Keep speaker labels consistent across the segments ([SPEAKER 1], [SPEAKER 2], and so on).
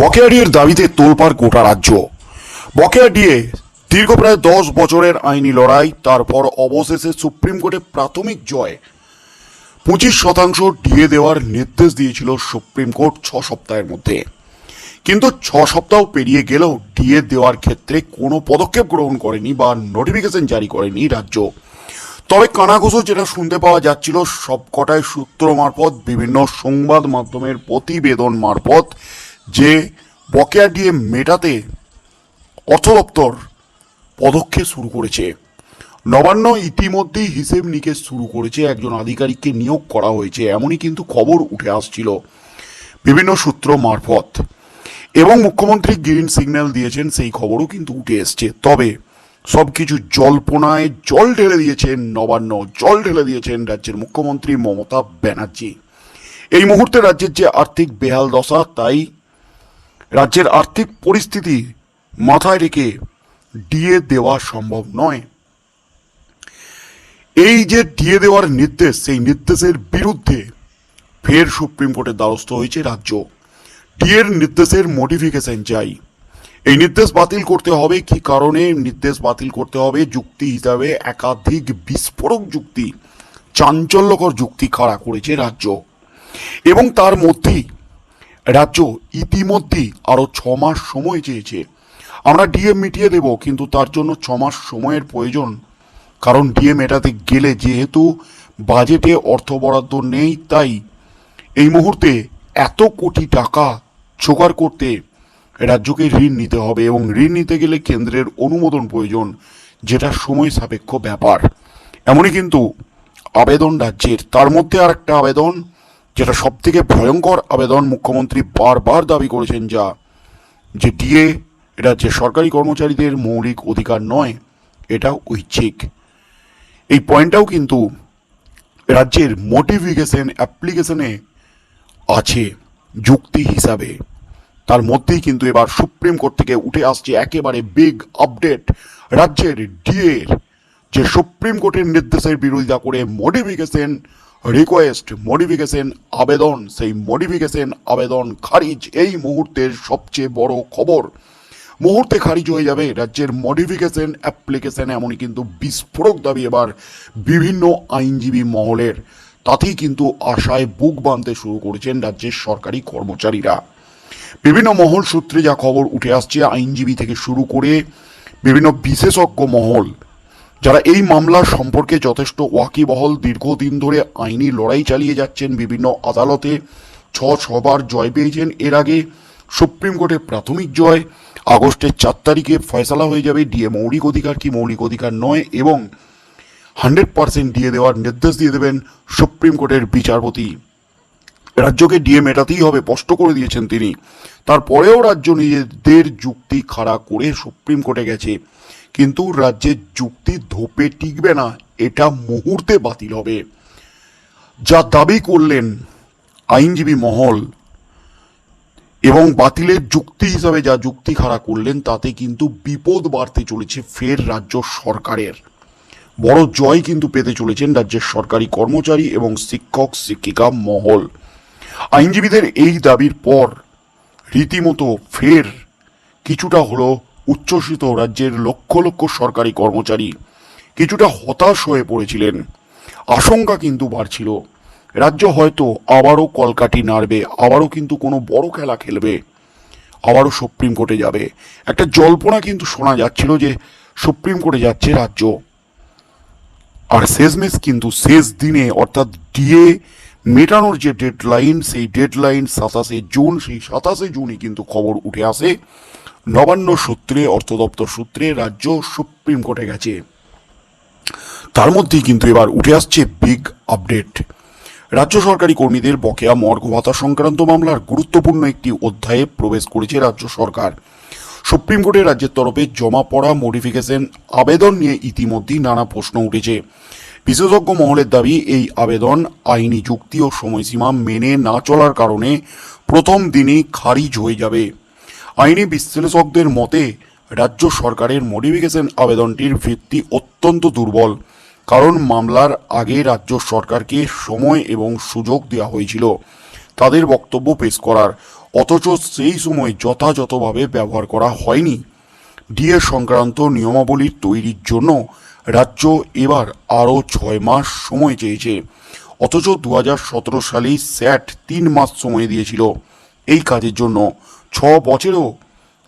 [SPEAKER 1] বকেয়া দাবিতে তোলপাড় গোটা রাজ্য। বকেয়া ডিএ দীর্ঘ প্রায় দশ বছরের আইনি লড়াই, তারপর অবশেষে সুপ্রিম কোর্টে প্রাথমিক জয়। পঁচিশ শতাংশ ডিএ দেওয়ার নির্দেশ দিয়েছিল সুপ্রিম কোর্ট ছ সপ্তাহের মধ্যে। কিন্তু ছ সপ্তাহ পেরিয়ে গেলেও ডিএ দেওয়ার ক্ষেত্রে কোনো পদক্ষেপ গ্রহণ করেনি বা নোটিফিকেশন জারি করেনি রাজ্য। তবে কানাঘুষো যেটা শুনতে পাওয়া যাচ্ছিল, সবকটাই সূত্র মারফত, বিভিন্ন সংবাদ মাধ্যমের প্রতিবেদন মারফত যে বকেয়া ডিএ মেটাতে অর্থ দপ্তর পদক্ষেপ শুরু করেছে। নবান্ন ইতিমধ্যেই হিসেব নিকেশ শুরু করেছে, একজন আধিকারিককে নিয়োগ করা হয়েছে, এমনই কিন্তু খবর উঠে আসছিল বিভিন্ন সূত্র মারফত। এবং মুখ্যমন্ত্রী গ্রিন সিগন্যাল দিয়েছেন, সেই খবরও কিন্তু উঠে এসছে। তবে সব কিছু জল্পনায় জল ঢেলে দিয়েছেন নবান্ন, জল ঢেলে দিয়েছেন রাজ্যের মুখ্যমন্ত্রী মমতা ব্যানার্জি। এই মুহূর্তে রাজ্যের যে আর্থিক বেহাল দশা, তাই রাজ্যের আর্থিক পরিস্থিতি মাথায় রেখে ডিএ দেওয়া সম্ভব নয়। এই যে ডিএ দেওয়ার নির্দেশ, সেই নির্দেশের বিরুদ্ধে ফের সুপ্রিম কোর্টের দ্বারস্থ হয়েছে রাজ্য। ডিএর নির্দেশের মডিফিকেশন চাই। এই নির্দেশ বাতিল করতে হবে কি কারণে? নির্দেশ বাতিল করতে হবে যুক্তি হিসাবে। একাধিক বিস্ফোরক যুক্তি, চাঞ্চল্যকর যুক্তি খাড়া করেছে রাজ্য। এবং তার মধ্যেই রাজ্য ইতিমধ্যেই আরও ছ মাস সময় চেয়েছে। আমরা ডিএ মিটিয়ে দেব, কিন্তু তার জন্য ছ মাস সময়ের প্রয়োজন। কারণ ডিএ মেটাতে গেলে যেহেতু বাজেটে অর্থ বরাদ্দ নেই, তাই এই মুহূর্তে এত কোটি টাকা জোগাড় করতে রাজ্যকে ঋণ নিতে হবে এবং ঋণ নিতে গেলে কেন্দ্রের অনুমোদন প্রয়োজন, যেটা সময় সাপেক্ষ ব্যাপার। এমনই কিন্তু আবেদন রাজ্যের। তার মধ্যে আর একটা আবেদন যেটা সব থেকে ভয়ঙ্কর আবেদন মুখ্যমন্ত্রী বারবার দাবি করেছেন যা যে ডিএ, এটা যে সরকারি কর্মচারীদের মৌলিক অধিকার নয় এটা ঐচ্ছিক। এই পয়েন্টটাও কিন্তু রাজ্যের মোটিফিকেশন অ্যাপ্লিকেশনে আছে, যুক্তি হিসাবে। তার মধ্যেই কিন্তু এবার সুপ্রিম কোর্ট থেকে উঠে আসছে একেবারে বিগ আপডেট রাজ্যের ডিএর যে সুপ্রিম কোর্টের নির্দেশের বিরোধিতা করে মডিফিকেশন রিকোয়েস্ট মডিফিকেশন আবেদন, সেই মডিফিকেশন আবেদন খারিজ। এই মুহূর্তের সবচেয়ে বড় খবর, মুহূর্তে খারিজ হয়ে যাবে রাজ্যের মডিফিকেশন অ্যাপ্লিকেশন এমনই কিন্তু বিস্ফোরক দাবি এবার বিভিন্ন আইনজীবী মহলের। তাতেই কিন্তু আশায় বুক বাঁধতে শুরু করেছেন রাজ্যের সরকারি কর্মচারীরা। বিভিন্ন মহল সূত্রে যা খবর উঠে আসছে, আইনজীবী থেকে শুরু করে বিভিন্ন বিশেষজ্ঞ মহল যারা এই মামলার সম্পর্কে যথেষ্ট ওয়াকিবহল দীর্ঘদিন ধরে আইনি লড়াই চালিয়ে যাচ্ছেন, বিভিন্ন আদালতে ছ ছবার জয় পেয়েছেন। এর আগে সুপ্রিম কোর্টে প্রাথমিক জয়, আগস্টের চার তারিখে ফয়সালা হয়ে যাবে ডিএ মৌলিক অধিকার কি মৌলিক অধিকার নয় এবং হান্ড্রেড পার্সেন্ট ডিএ দেওয়ার নির্দেশ দিয়ে দেবেন সুপ্রিম কোর্টের বিচারপতি। রাজ্যকে ডিএ মেটাতেই হবে, স্পষ্ট করে দিয়েছেন তিনি। তারপরেও রাজ্য নিজেদের যুক্তি খাড়া করে সুপ্রিম কোর্টে গেছে। কিন্তু রাজ্যের যুক্তি ধোপে টিকবে না, এটা মুহূর্তে বাতিল হবে। যা দাবি করলেন আইনজীবী মহল এবং বাতিলের যুক্তি হিসাবে যা যুক্তি খাড়া করলেন, তাতে কিন্তু বিপদ বাড়তে চলেছে ফের রাজ্য সরকারের। বড় জয় কিন্তু পেতে চলেছেন রাজ্যের সরকারি কর্মচারী এবং শিক্ষক, শিক্ষিকা মহল। আইনজীবীদের এই দাবির পর রীতিমতো ফের কিছুটা হলো উচ্ছ্বসিত রাজ্যের লক্ষ লক্ষ সরকারি কর্মচারী কিছুটা হতাশ হয়ে পড়েছিলেন। আশঙ্কা কিন্তু বাড়ছিল। রাজ্য হয়তো আবারও কলকাটি নাড়বে, আবারও কিন্তু কোনো বড় খেলা খেলবে। আবারও সুপ্রিম কোর্টে যাবে। একটা জল্পনা কিন্তু শোনা যাচ্ছিল যে সুপ্রিম কোর্টে যাচ্ছে রাজ্য। আর শেষমেশ কিন্তু শেষ দিনে, অর্থাৎ ডিএ মেটানোর যে ডেডলাইন, সেই ডেডলাইন সাতাশে জুন, সেই সাতাশে জুনই কিন্তু খবর উঠে আসে। নবান্ন সূত্রে, অর্থ দপ্তর সূত্রে রাজ্য সুপ্রিম কোর্টে গেছে। তার মধ্যেই কিন্তু এবার উঠে আসছে বিগ আপডেট রাজ্য সরকারি কর্মীদের বকেয়া মর্গ ভাতা সংক্রান্ত মামলার গুরুত্বপূর্ণ একটি অধ্যায়ে প্রবেশ করেছে রাজ্য সরকার। সুপ্রিম কোর্টে রাজ্যের তরফে জমা পড়া মডিফিকেশন আবেদন নিয়ে ইতিমধ্যেই নানা প্রশ্ন উঠেছে। বিশেষজ্ঞ মহলের দাবি, এই আবেদন আইনি যুক্তি ও সময়সীমা মেনে না চলার কারণে প্রথম দিনই খারিজ হয়ে যাবে। আইনি বিশ্লেষকদের মতে, রাজ্য সরকারের মডিফিকেশন আবেদনটির ভিত্তি অত্যন্ত দুর্বল, কারণ মামলার আগে রাজ্য সরকারকে সময় এবং সুযোগ দেওয়া হয়েছিল তাদের বক্তব্য পেশ করার। অথচ সেই সময় যথাযথভাবে ব্যবহার করা হয়নি। ডিএ সংক্রান্ত নিয়মাবলীর তৈরির জন্য রাজ্য এবার আরও ছয় মাস সময় চেয়েছে। অথচ দু সালেই স্যাট তিন মাস সময় দিয়েছিল। এই কাজের জন্য ছ বছরেও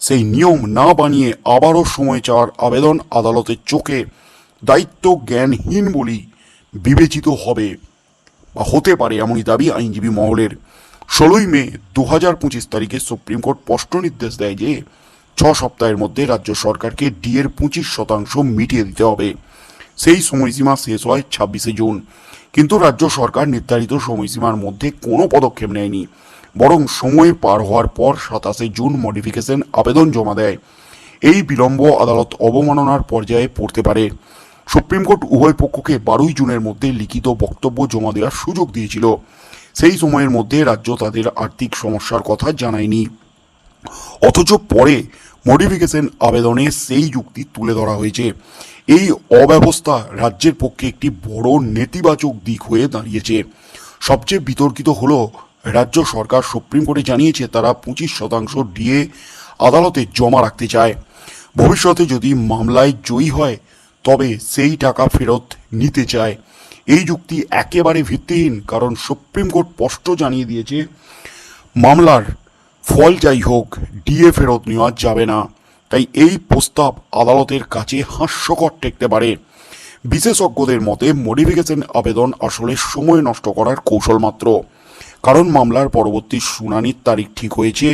[SPEAKER 1] সেই নিয়ম না বানিয়ে আবারও সময় চাওয়ার আবেদন আদালতের চোখে দায়িত্ব জ্ঞানহীন বলেই বিবেচিত হবে বা হতে পারে এমনই দাবি আইনজীবী মহলের। ষোলোই মে দু হাজার পঁচিশ তারিখে সুপ্রিম কোর্ট স্পষ্ট নির্দেশ দেয় যে ছ সপ্তাহের মধ্যে রাজ্য সরকারকে ডিএর পঁচিশ শতাংশ মিটিয়ে দিতে হবে। সেই সময়সীমা শেষ হয় ছাব্বিশে জুন। কিন্তু রাজ্য সরকার নির্ধারিত সময়সীমার মধ্যে কোনো পদক্ষেপ নেয়নি। বরং সময় পার হওয়ার পর সাতাশে জুন মডিফিকেশন আবেদন জমা দেয়। এই বিলম্ব আদালত অবমাননার পর্যায়ে পড়তে পারে। সুপ্রিম কোর্ট উভয় পক্ষকে বারোই জুনের মধ্যে লিখিত বক্তব্য জমা দেওয়ার সুযোগ দিয়েছিল। সেই সময়ের মধ্যে রাজ্য তাদের আর্থিক সমস্যার কথা জানায়নি। অথচ পরে মডিফিকেশন আবেদনে সেই যুক্তি তুলে ধরা হয়েছে। এই অব্যবস্থা রাজ্যের পক্ষে একটি বড় নেতিবাচক দিক হয়ে দাঁড়িয়েছে। সবচেয়ে বিতর্কিত হলো রাজ্য সরকার সুপ্রিম কোর্টে জানিয়েছে তারা পঁচিশ শতাংশ ডিএ আদালতে জমা রাখতে চায়। ভবিষ্যতে যদি মামলায় জয়ী হয়, তবে সেই টাকা ফেরত নিতে চায়। এই যুক্তি একেবারে ভিত্তিহীন, কারণ সুপ্রিম কোর্ট স্পষ্ট জানিয়ে দিয়েছে, মামলার ফল যাই হোক, ডিএ ফেরত নেওয়া যাবে না। তাই এই প্রস্তাব আদালতের কাছে হাস্যকর ঠেকতে পারে। বিশেষজ্ঞদের মতে, মডিফিকেশন আবেদন আসলে সময় নষ্ট করার কৌশল মাত্র। কারণ মামলার পরবর্তী শুনানির তারিখ ঠিক হয়েছে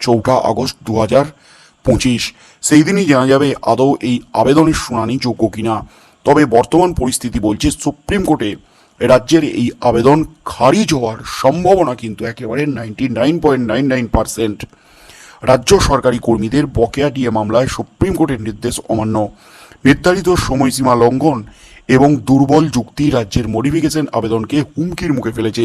[SPEAKER 1] চৌঠা আগস্ট দু হাজার পঁচিশ। সেই দিনই জানা যাবে আদৌ এই আবেদনের শুনানি যোগ্য কিনা। তবে বর্তমান পরিস্থিতি বলছে সুপ্রিম কোর্টে রাজ্যের এই আবেদন খারিজ হওয়ার সম্ভাবনা কিন্তু একেবারে ninety nine point nine nine percent. রাজ্য সরকারি কর্মীদের বকেয়া ডিএ মামলায় সুপ্রিম কোর্টের নির্দেশ অমান্য। নির্ধারিত সময়সীমা লঙ্ঘন এবং দুর্বল যুক্তি রাজ্যের মডিফিকেশন আবেদনকে হুমকির মুখে ফেলেছে।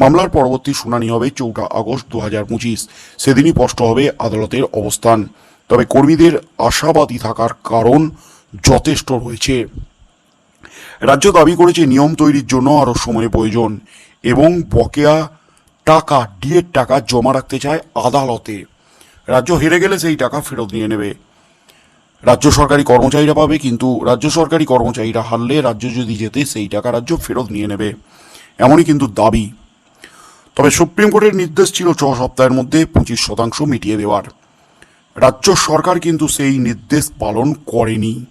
[SPEAKER 1] মামলার পরবর্তী শুনানি হবে চৌঠা আগস্ট দু হাজার পঁচিশ। সেদিনই স্পষ্ট হবে আদালতের অবস্থান। তবে কর্মীদের আশাবাদী থাকার কারণ যথেষ্ট রয়েছে। রাজ্য দাবি করেছে নিয়ম তৈরির জন্য আরও সময় প্রয়োজন এবং বকেয়া টাকা, ডিএর টাকা জমা রাখতে চায় আদালতে। রাজ্য হেরে গেলে সেই টাকা ফেরত নিয়ে নেবে। রাজ্য সরকারি কর্মচারীরা পাবে, কিন্তু রাজ্য সরকারি কর্মচারীরা হারলে রাজ্য যদি যেতে সেই টাকা রাজ্য ফেরত নিয়ে নেবে। এমনই কিন্তু দাবি তবে সুপ্রিম কোর্টের নির্দেশ ছিল ছ সপ্তাহের মধ্যে পঁচিশ শতাংশ মিটিয়ে দেওয়ার। রাজ্য সরকার কিন্তু সেই নির্দেশ পালন করেনি।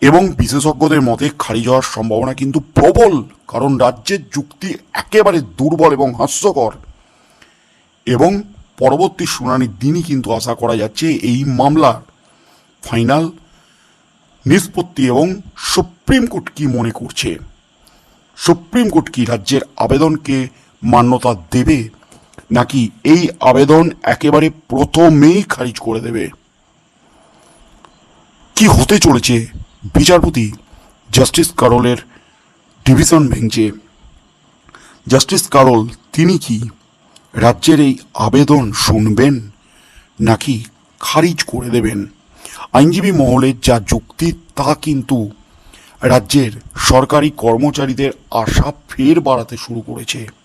[SPEAKER 1] এবং বিশেষজ্ঞদের মতে খারিজ হওয়ার সম্ভাবনা কিন্তু প্রবল, কারণ রাজ্যের যুক্তি একেবারে দুর্বল এবং হাস্যকর। এবং পরবর্তী শুনানির দিনই কিন্তু আশা করা যাচ্ছে এই মামলার ফাইনাল নিষ্পত্তি এবং সুপ্রিম কোর্ট কি মনে করছে? সুপ্রিম কোর্ট কি রাজ্যের আবেদনকে মান্যতা দেবে, নাকি এই আবেদন একেবারে প্রথমেই খারিজ করে দেবে? কি হতে চলেছে বিচারপতি জাস্টিস কারোলের ডিভিশন বেঞ্চে? জাস্টিস কারোল, তিনি কি রাজ্যের এই আবেদন শুনবেন, নাকি খারিজ করে দেবেন? আইনজীবী মহলের যা যুক্তি, তা কিন্তু রাজ্যের সরকারি কর্মচারীদের আশা ফের বাড়াতে শুরু করেছে।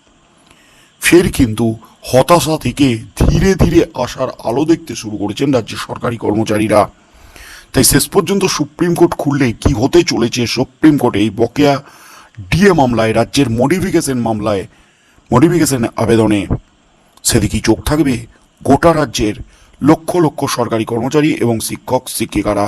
[SPEAKER 1] ফের কিন্তু হতাশা থেকে ধীরে ধীরে আসার আলো দেখতে শুরু করেছেন রাজ্যের সরকারি কর্মচারীরা। তাই শেষ পর্যন্ত সুপ্রিম কোর্ট খুললে কি হতে চলেছে সুপ্রিম কোর্টে এই বকেয়া ডিএ মামলায়, রাজ্যের মডিফিকেশন মামলায় মডিফিকেশন আবেদনে। সেদিকেই চোখ থাকবে? গোটা রাজ্যের লক্ষ লক্ষ সরকারি কর্মচারী এবং শিক্ষক, শিক্ষিকারা।